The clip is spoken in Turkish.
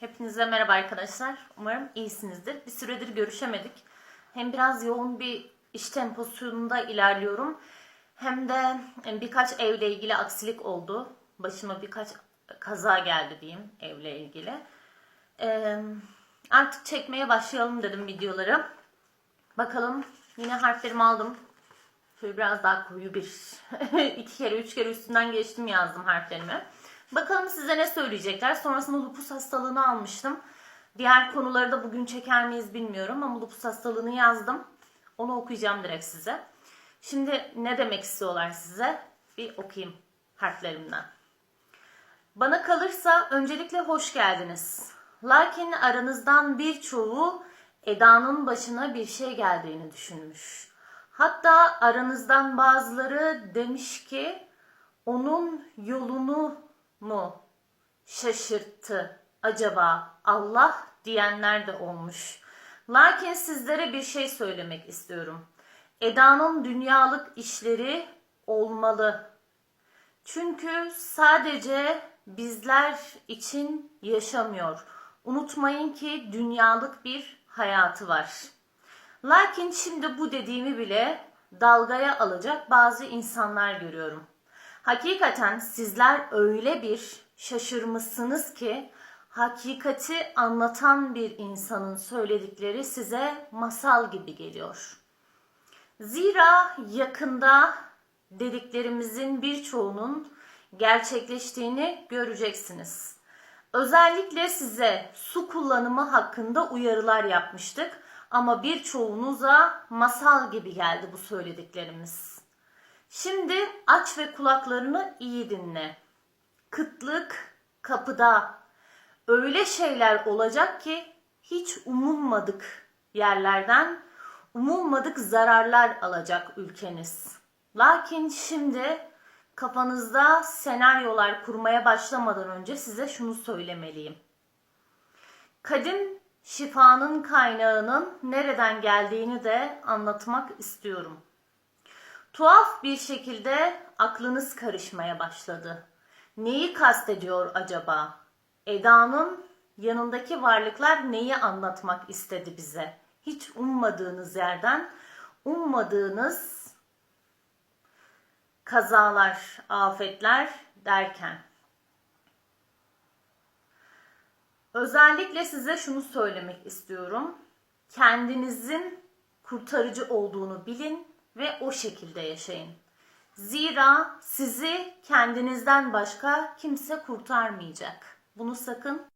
Hepinize merhaba arkadaşlar. Umarım iyisinizdir. Bir süredir görüşemedik. Hem biraz yoğun bir iş temposunda ilerliyorum. Hem de birkaç evle ilgili aksilik oldu. Başıma birkaç kaza geldi diyeyim evle ilgili. Ee, artık çekmeye başlayalım dedim videoları. Bakalım yine harflerimi aldım. Şöyle biraz daha koyu bir iki kere üç kere üstünden geçtim yazdım harflerimi. Bakalım size ne söyleyecekler. Sonrasında lupus hastalığını almıştım. Diğer konuları da bugün çeker miyiz bilmiyorum ama lupus hastalığını yazdım. Onu okuyacağım direkt size. Şimdi ne demek istiyorlar size? Bir okuyayım harflerimden. Bana kalırsa öncelikle hoş geldiniz. Lakin aranızdan birçoğu Eda'nın başına bir şey geldiğini düşünmüş. Hatta aranızdan bazıları demiş ki onun yolunu mu şaşırttı acaba Allah diyenler de olmuş. Lakin sizlere bir şey söylemek istiyorum. Eda'nın dünyalık işleri olmalı. Çünkü sadece bizler için yaşamıyor. Unutmayın ki dünyalık bir hayatı var. Lakin şimdi bu dediğimi bile dalgaya alacak bazı insanlar görüyorum. Hakikaten sizler öyle bir şaşırmışsınız ki hakikati anlatan bir insanın söyledikleri size masal gibi geliyor. Zira yakında dediklerimizin birçoğunun gerçekleştiğini göreceksiniz. Özellikle size su kullanımı hakkında uyarılar yapmıştık ama birçoğunuza masal gibi geldi bu söylediklerimiz. Şimdi aç ve kulaklarını iyi dinle. Kıtlık kapıda. Öyle şeyler olacak ki hiç umulmadık yerlerden umulmadık zararlar alacak ülkeniz. Lakin şimdi kafanızda senaryolar kurmaya başlamadan önce size şunu söylemeliyim. Kadim şifanın kaynağının nereden geldiğini de anlatmak istiyorum. Tuhaf bir şekilde aklınız karışmaya başladı. Neyi kastediyor acaba? Eda'nın yanındaki varlıklar neyi anlatmak istedi bize? Hiç ummadığınız yerden, ummadığınız kazalar, afetler derken. Özellikle size şunu söylemek istiyorum. Kendinizin kurtarıcı olduğunu bilin ve o şekilde yaşayın. Zira sizi kendinizden başka kimse kurtarmayacak. Bunu sakın